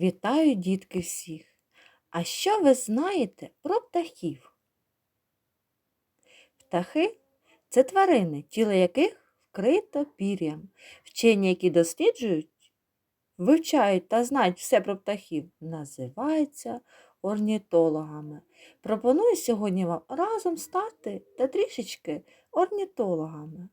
Вітаю, дітки, всіх! А що ви знаєте про птахів? Птахи це тварини, тіло яких вкрито пір'ям. Вчені, які досліджують, вивчають та знають все про птахів, називаються орнітологами. Пропоную сьогодні вам разом стати та трішечки орнітологами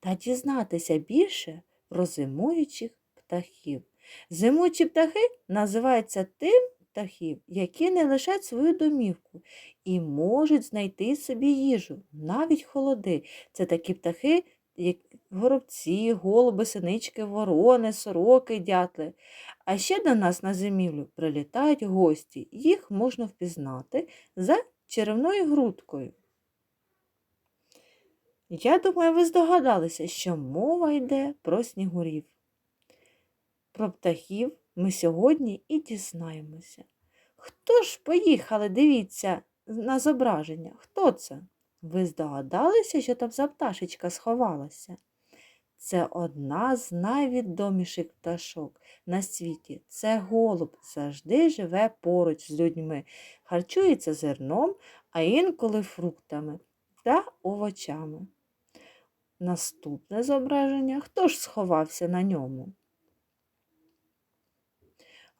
та дізнатися більше про зимуючих птахів. Зимуючі птахи називаються тим птахів, які не лишають свою домівку і можуть знайти собі їжу, навіть холоди. Це такі птахи, як горобці, голуби, синички, ворони, сороки, дятли. А ще до нас на зимівлю прилітають гості. Їх можна впізнати за черевною грудкою. Я думаю, ви здогадалися, що мова йде про снігурів. Про птахів ми сьогодні і дізнаємося. Хто ж поїхали, дивіться на зображення? Хто це? Ви здогадалися, що там за пташечка сховалася? Це одна з найвідоміших пташок на світі. Це голуб завжди живе поруч з людьми, харчується зерном, а інколи фруктами та овочами. Наступне зображення. Хто ж сховався на ньому?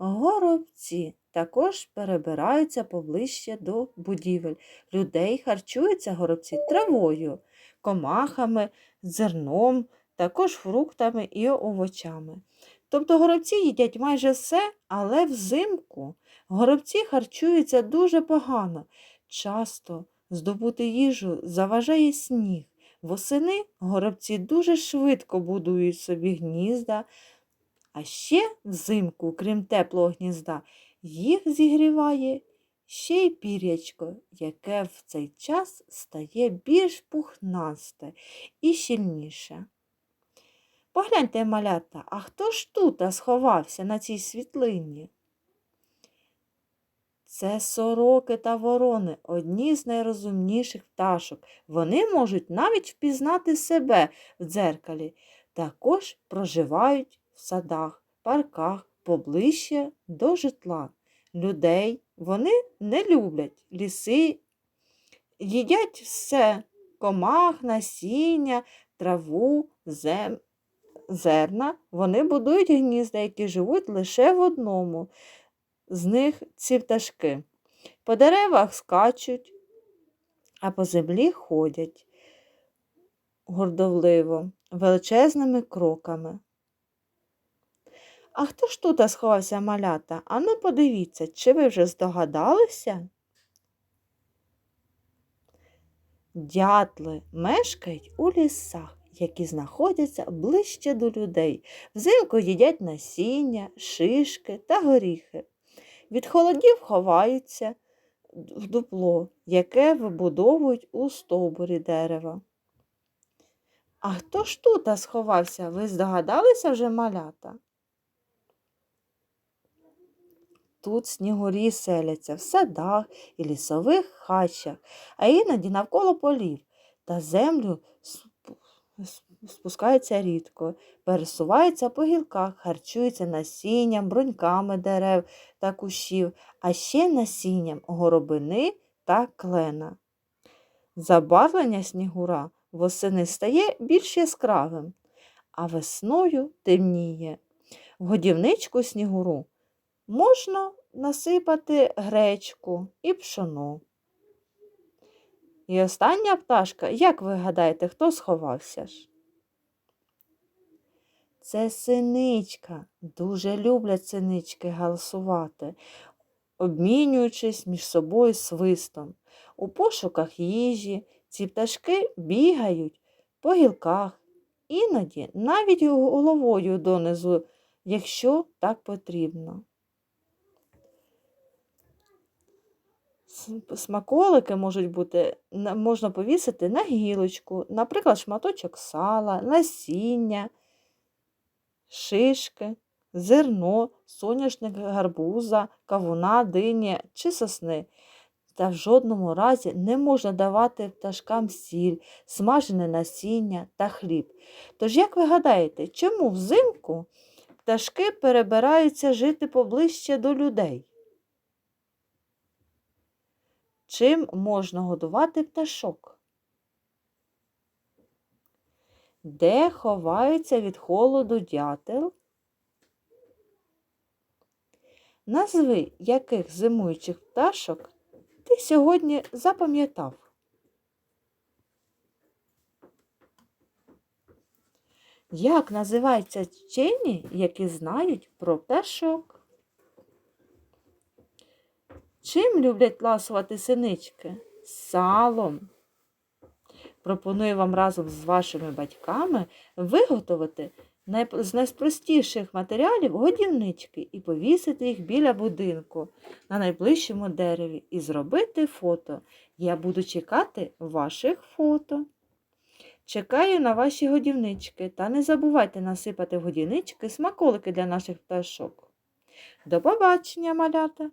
Горобці також перебираються поближче до будівель. Людей харчуються горобці травою, комахами, зерном, також фруктами і овочами. Тобто горобці їдять майже все, але взимку горобці харчуються дуже погано. Часто здобути їжу заважає сніг. Восени горобці дуже швидко будують собі гнізда, а ще взимку, крім теплого гнізда, їх зігріває ще й пірячко, яке в цей час стає більш пухнасте і щільніше. Погляньте, малята, а хто ж тут сховався на цій світлині? Це сороки та ворони, одні з найрозумніших пташок. Вони можуть навіть впізнати себе в дзеркалі. Також проживають садах, парках, поближче до житла. Людей вони не люблять ліси, їдять все комах, насіння, траву, зем, зерна. Вони будують гнізда, які живуть лише в одному. З них ці пташки. По деревах скачуть, а по землі ходять гордовливо, величезними кроками. А хто ж тут сховався малята? Ану, подивіться, чи ви вже здогадалися? Дятли мешкають у лісах, які знаходяться ближче до людей. Взимку їдять насіння, шишки та горіхи. Від холодів ховаються в дупло, яке вибудовують у стовбурі дерева. А хто ж тут сховався? Ви здогадалися вже малята? Тут снігурі селяться в садах і лісових хащах, а іноді навколо полів та землю спускаються рідко, пересуваються по гілках, харчуються насінням, бруньками дерев та кущів, а ще насінням горобини та клена. Забарвлення снігура восени стає більш яскравим, а весною темніє. В годівничку снігуру можна насипати гречку і пшоно. І остання пташка, як ви гадаєте, хто сховався ж? Це синичка. Дуже люблять синички галсувати, обмінюючись між собою свистом. У пошуках їжі ці пташки бігають по гілках, іноді навіть головою донизу, якщо так потрібно. Смаколики можуть бути, можна повісити на гілочку, наприклад, шматочок сала, насіння, шишки, зерно, соняшник гарбуза, кавуна, дині чи сосни. Та в жодному разі не можна давати пташкам сіль, смажене насіння та хліб. Тож, як ви гадаєте, чому взимку пташки перебираються жити поближче до людей? Чим можна годувати пташок? Де ховається від холоду дятел? Назви яких зимуючих пташок ти сьогодні запам'ятав? Як називаються вчені, які знають про пташок? Чим люблять ласувати синички? Салом. Пропоную вам разом з вашими батьками виготовити з найпростіших матеріалів годівнички і повісити їх біля будинку на найближчому дереві і зробити фото. Я буду чекати ваших фото. Чекаю на ваші годівнички та не забувайте насипати в годівнички смаколики для наших пташок. До побачення, малята!